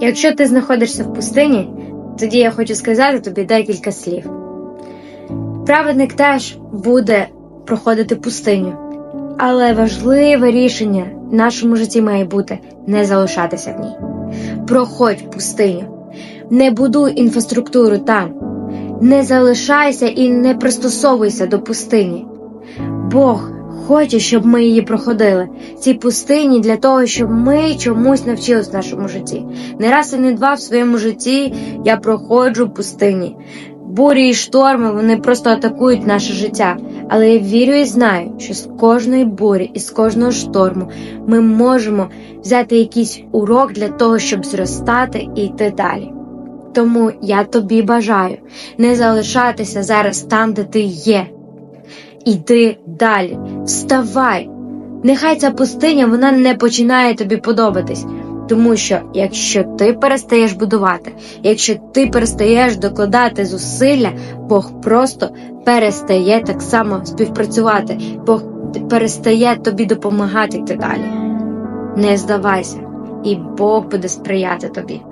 Якщо ти знаходишся в пустині, тоді я хочу сказати тобі декілька слів. Праведник теж буде проходити пустиню, але важливе рішення в нашому житті має бути не залишатися в ній. Проходь пустиню, не будуй інфраструктуру там, не залишайся і не пристосовуйся до пустині. Бог хоче, щоб ми її проходили. Ці пустині для того, щоб ми чомусь навчились в нашому житті. Не раз і не два в своєму житті я проходжу пустині. Бурі і шторми вони просто атакують наше життя. Але я вірю і знаю, що з кожної бурі і з кожного шторму ми можемо взяти якийсь урок для того, щоб зростати і йти далі. Тому я тобі бажаю не залишатися зараз там, де ти є. Іди далі, вставай. Нехай ця пустиня вона не починає тобі подобатись. Тому що якщо ти перестаєш будувати, якщо ти перестаєш докладати зусилля, Бог просто перестає так само співпрацювати, Бог перестає тобі допомагати йти далі. Не здавайся, і Бог буде сприяти тобі.